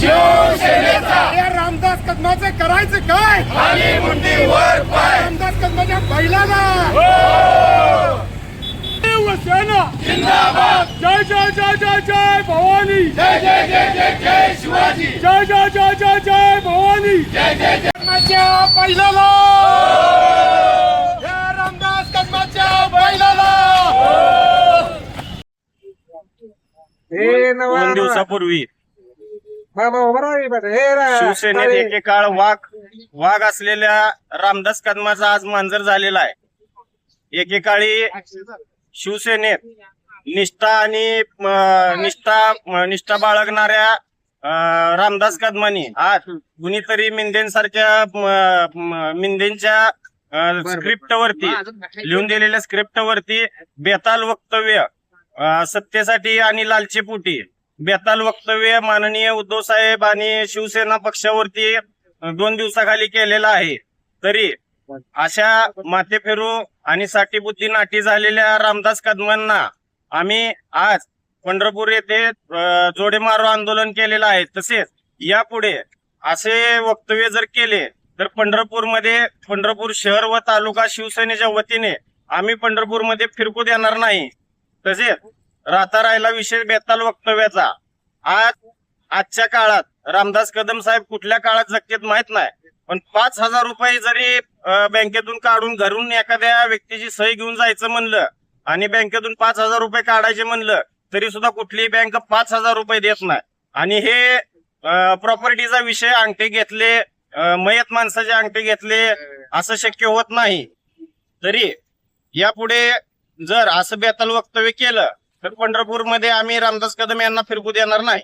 शिवसेनेचा या रामदास कदमाचे करायचं काय खाली मुंडीवर पाय रामदास कदमाच्या बैलाला शिवसेना जिंदाबाद जय जय जय जय जय भवानी जय जय जय जय जय शिवाजी जय जय जय जय जय भवानी जय जय जय कदमाच्या बैलाला या रामदास कदमाच्या बैलाला हे नवा दोन दिवसापूर्वी शिवसेनेत एकेकाळ वाघ वाघ असलेल्या रामदास कदमाचा आज मांजर झालेला आहे. एकेकाळी शिवसेनेत निष्ठा आणि निष्ठा निष्ठा बाळगणाऱ्या रामदास कदमानी आज कुणीतरी मिंदेंसारख्या मिंदेंच्या स्क्रिप्ट वरती लिहून दिलेल्या स्क्रिप्ट वरती बेताल वक्तव्य सत्तेसाठी आणि लालचीपोटी. बेताल वक्तव्य माननीय उद्धव साहेब आणि शिवसेना पक्षावरती दोन दिवसाखाली केलेलं आहे. तरी अशा माथे फेरू आणि साठीबुद्धी नाटी झालेल्या रामदास कदमांना आम्ही आज पंढरपूर येथे जोडे मारो आंदोलन केलेलं आहे. तसेच यापुढे असे वक्तव्य जर केले तर पंढरपूरमध्ये पंढरपूर शहर व तालुका शिवसेनेच्या वतीने आम्ही पंढरपूरमध्ये फिरकू देणार नाही. तसेच राहता राहिला विशेष बेताल वक्तव्याचा. आज आजच्या काळात रामदास कदम साहेब कुठल्या काळात जगतेत माहीत नाही पण पाच हजार रुपये जरी बँकेतून काढून घरून एखाद्या व्यक्तीची सही घेऊन जायचं म्हणलं आणि बँकेतून पाच हजार रुपये काढायचे म्हणलं तरी सुद्धा कुठलीही बँक पाच हजार रुपये देत नाही. आणि हे प्रॉपर्टीचा विषय अंगठे घेतले मयत माणसाचे अंगठे घेतले असं शक्य होत नाही. तरी यापुढे जर असं बेताल वक्तव्य केलं तर पंढरपूरमध्ये आम्ही रामदास कदम यांना फिरकू देणार नाही.